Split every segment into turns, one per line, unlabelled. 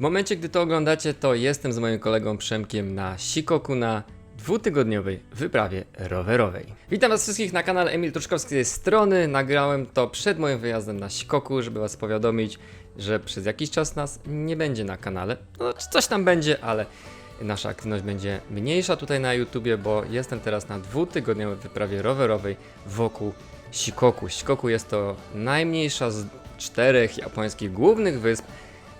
W momencie, gdy to oglądacie, to jestem z moim kolegą Przemkiem na Sikoku na dwutygodniowej wyprawie rowerowej. Witam was wszystkich na kanale Emil Truszkowski z tej strony. Nagrałem to przed moim wyjazdem na Sikoku, żeby was powiadomić, że przez jakiś czas nas nie będzie na kanale. No, coś tam będzie, ale nasza aktywność będzie mniejsza tutaj na YouTubie, bo jestem teraz na dwutygodniowej wyprawie rowerowej wokół Shikoku. Shikoku jest to najmniejsza z czterech japońskich głównych wysp,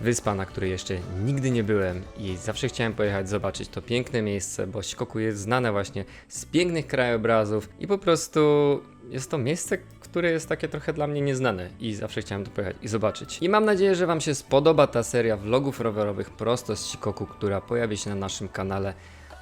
wyspa, na której jeszcze nigdy nie byłem i zawsze chciałem pojechać zobaczyć to piękne miejsce, bo Shikoku jest znane właśnie z pięknych krajobrazów i po prostu jest to miejsce, które jest takie trochę dla mnie nieznane i zawsze chciałem tu pojechać i zobaczyć. I mam nadzieję, że Wam się spodoba ta seria vlogów rowerowych prosto z Shikoku, która pojawi się na naszym kanale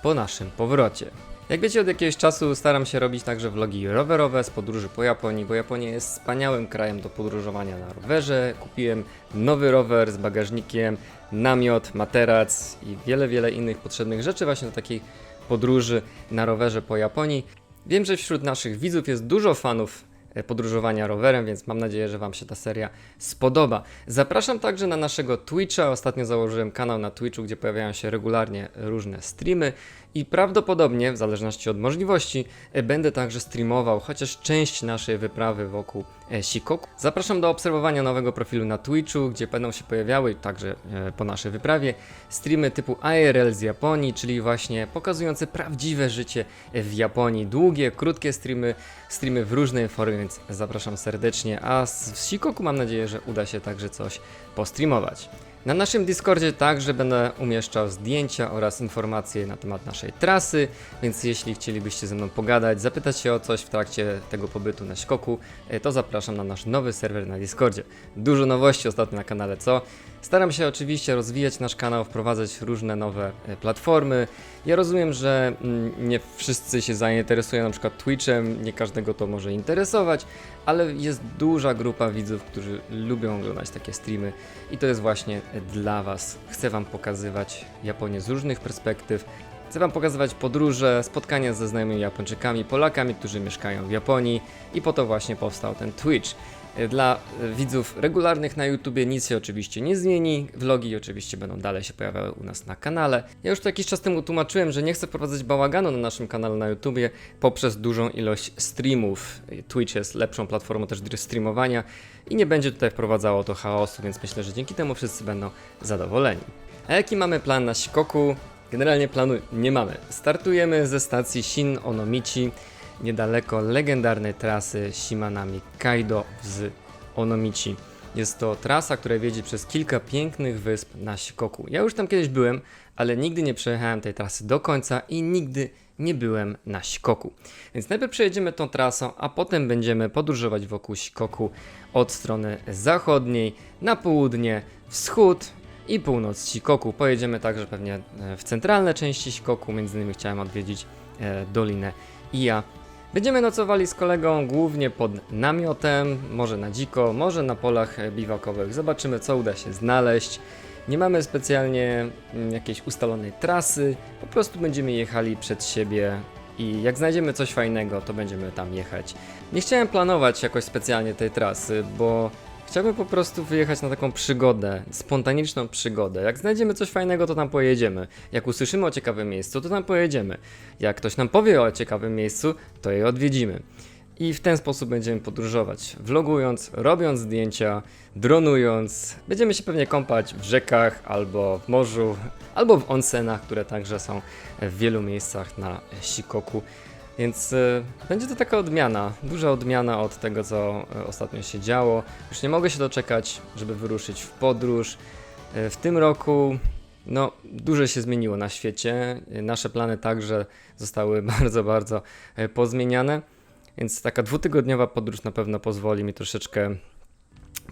po naszym powrocie. Jak wiecie, od jakiegoś czasu staram się robić także vlogi rowerowe z podróży po Japonii, bo Japonia jest wspaniałym krajem do podróżowania na rowerze. Kupiłem nowy rower z bagażnikiem, namiot, materac i wiele, wiele innych potrzebnych rzeczy właśnie do takiej podróży na rowerze po Japonii. Wiem, że wśród naszych widzów jest dużo fanów podróżowania rowerem, więc mam nadzieję, że Wam się ta seria spodoba. Zapraszam także na naszego Twitcha. Ostatnio założyłem kanał na Twitchu, gdzie pojawiają się regularnie różne streamy i prawdopodobnie, w zależności od możliwości, e, będę także streamował chociaż część naszej wyprawy wokół e, Shikoku. Zapraszam do obserwowania nowego profilu na Twitchu, gdzie będą się pojawiały także e, po naszej wyprawie streamy typu IRL z Japonii, czyli właśnie pokazujące prawdziwe życie w Japonii. Długie, krótkie streamy, streamy w różnej formie, więc zapraszam serdecznie. A z Shikoku mam nadzieję, że uda się także coś postreamować. Na naszym Discordzie także będę umieszczał zdjęcia oraz informacje na temat naszej trasy, więc jeśli chcielibyście ze mną pogadać, zapytać się o coś w trakcie tego pobytu na Szkoku, e, to zapraszam na nasz nowy serwer na Discordzie. Dużo nowości ostatnio na kanale, co? Staram się oczywiście rozwijać nasz kanał, wprowadzać różne nowe e, platformy. Ja rozumiem, że mm, nie wszyscy się zainteresują na przykład Twitchem, nie każdego to może interesować, ale jest duża grupa widzów, którzy lubią oglądać takie streamy i to jest właśnie dla Was. Chcę Wam pokazywać Japonię z różnych perspektyw. Chcę Wam pokazywać podróże, spotkania ze znajomymi Japończykami, Polakami, którzy mieszkają w Japonii i po to właśnie powstał ten Twitch. Dla e, widzów regularnych na YouTubie nic się oczywiście nie zmieni. Vlogi oczywiście będą dalej się pojawiały u nas na kanale. Ja już tu jakiś czas temu tłumaczyłem, że nie chcę wprowadzać bałaganu na naszym kanale na YouTubie poprzez dużą ilość streamów. Twitch jest lepszą platformą też do streamowania i nie będzie tutaj wprowadzało to chaosu, więc myślę, że dzięki temu wszyscy będą zadowoleni. A jaki mamy plan na Shikoku? Generalnie planu nie mamy. Startujemy ze stacji Shin Onomichi niedaleko legendarnej trasy Shimanami Kaido z Onomichi. Jest to trasa, która wiedzie przez kilka pięknych wysp na Shikoku. Ja już tam kiedyś byłem, ale nigdy nie przejechałem tej trasy do końca i nigdy nie byłem na Shikoku. Więc najpierw przejedziemy tą trasą, a potem będziemy podróżować wokół Shikoku od strony zachodniej na południe, wschód i północ Shikoku. Pojedziemy także pewnie e, w centralne części Shikoku, między innymi chciałem odwiedzić e, Dolinę Iya. Będziemy nocowali z kolegą głównie pod namiotem, może na dziko, może na polach e, biwakowych. Zobaczymy, co uda się znaleźć. Nie mamy specjalnie mm, jakiejś ustalonej trasy, po prostu będziemy jechali przed siebie i jak znajdziemy coś fajnego, to będziemy tam jechać. Nie chciałem planować jakoś specjalnie tej trasy, bo chciałbym po prostu wyjechać na taką przygodę, spontaniczną przygodę. Jak znajdziemy coś fajnego, to tam pojedziemy. Jak usłyszymy o ciekawym miejscu, to tam pojedziemy. Jak ktoś nam powie o ciekawym miejscu, to je odwiedzimy. I w ten sposób będziemy podróżować, vlogując, robiąc zdjęcia, dronując. Będziemy się pewnie kąpać w rzekach, albo w morzu, albo w onsenach, które także są w wielu miejscach na Shikoku. Więc y, będzie to taka odmiana, duża odmiana od tego, co y, ostatnio się działo. Już nie mogę się doczekać, żeby wyruszyć w podróż. Y, w tym roku no, dużo się zmieniło na świecie. Nasze plany także zostały bardzo, bardzo pozmieniane. Więc taka dwutygodniowa podróż na pewno pozwoli mi troszeczkę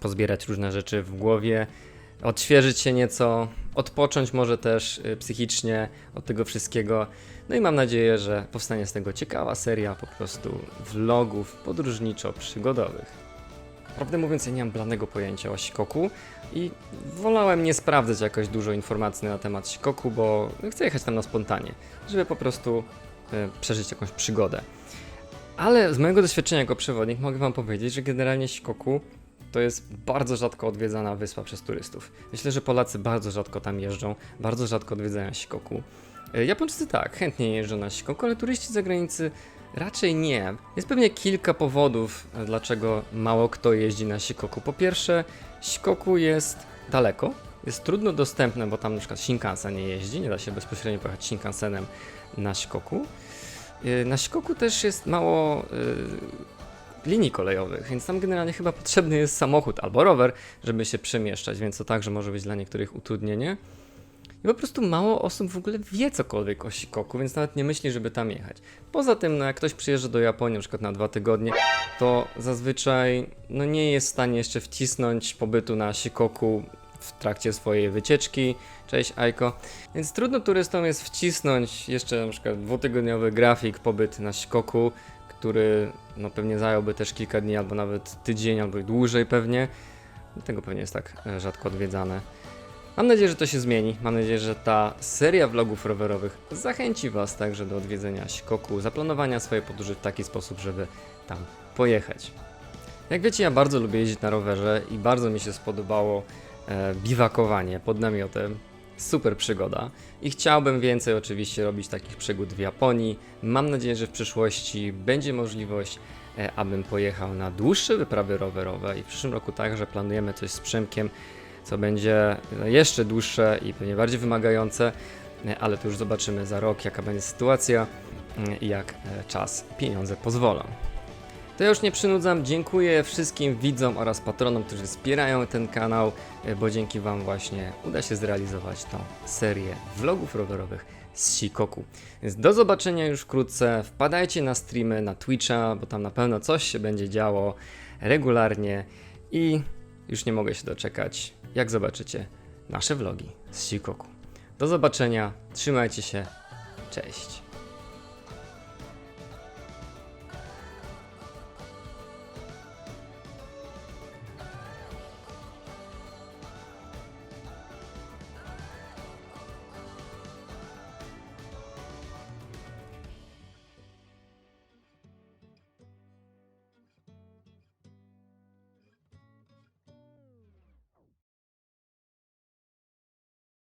pozbierać różne rzeczy w głowie, odświeżyć się nieco, odpocząć może też y, psychicznie od tego wszystkiego. No i mam nadzieję, że powstanie z tego ciekawa seria po prostu vlogów podróżniczo-przygodowych. Prawdę mówiąc, ja nie mam blanego pojęcia o Shikoku i wolałem nie sprawdzać jakoś dużo informacji na temat Shikoku, bo chcę jechać tam na spontanie, żeby po prostu y, przeżyć jakąś przygodę. Ale z mojego doświadczenia jako przewodnik mogę Wam powiedzieć, że generalnie Shikoku to jest bardzo rzadko odwiedzana wyspa przez turystów. Myślę, że Polacy bardzo rzadko tam jeżdżą, bardzo rzadko odwiedzają Shikoku. E, Japończycy tak, chętnie jeżdżą na Shikoku, ale turyści z zagranicy raczej nie. Jest pewnie kilka powodów, e, dlaczego mało kto jeździ na Shikoku. Po pierwsze, Shikoku jest daleko, jest trudno dostępne, bo tam na przykład Shinkansen nie jeździ, nie da się bezpośrednio pojechać Shinkansenem na Shikoku. E, Na Shikoku też jest mało linii kolejowych, więc tam generalnie chyba potrzebny jest samochód albo rower, żeby się przemieszczać, więc to także może być dla niektórych utrudnienie. I po prostu mało osób w ogóle wie cokolwiek o Shikoku, więc nawet nie myśli, żeby tam jechać. Poza tym, no jak ktoś przyjeżdża do Japonii na przykład na dwa tygodnie, to zazwyczaj no nie jest w stanie jeszcze wcisnąć pobytu na Shikoku w trakcie swojej wycieczki. Cześć Aiko. Więc trudno turystom jest wcisnąć jeszcze na przykład dwutygodniowy grafik pobyt na Shikoku, który no pewnie zająłby też kilka dni, albo nawet tydzień, albo i dłużej pewnie. Dlatego pewnie jest tak e, rzadko odwiedzane. Mam nadzieję, że to się zmieni. Mam nadzieję, że ta seria vlogów rowerowych zachęci Was także do odwiedzenia Shikoku, zaplanowania swojej podróży w taki sposób, żeby tam pojechać. Jak wiecie, ja bardzo lubię jeździć na rowerze i bardzo mi się spodobało e, biwakowanie pod namiotem. Super przygoda. I chciałbym więcej oczywiście robić takich przygód w Japonii. Mam nadzieję, że w przyszłości będzie możliwość, e, abym pojechał na dłuższe wyprawy rowerowe i w przyszłym roku także planujemy coś z Przemkiem, co będzie jeszcze dłuższe i pewnie bardziej wymagające, e, ale to już zobaczymy za rok, jaka będzie sytuacja e, i jak e, czas pieniądze pozwolą. To ja już nie przynudzam, dziękuję wszystkim widzom oraz patronom, którzy wspierają ten kanał, e, bo dzięki Wam właśnie uda się zrealizować tą serię vlogów rowerowych z Shikoku. Więc do zobaczenia już wkrótce, wpadajcie na streamy, na Twitcha, bo tam na pewno coś się będzie działo regularnie i już nie mogę się doczekać, jak zobaczycie nasze vlogi z Shikoku. Do zobaczenia, trzymajcie się, cześć.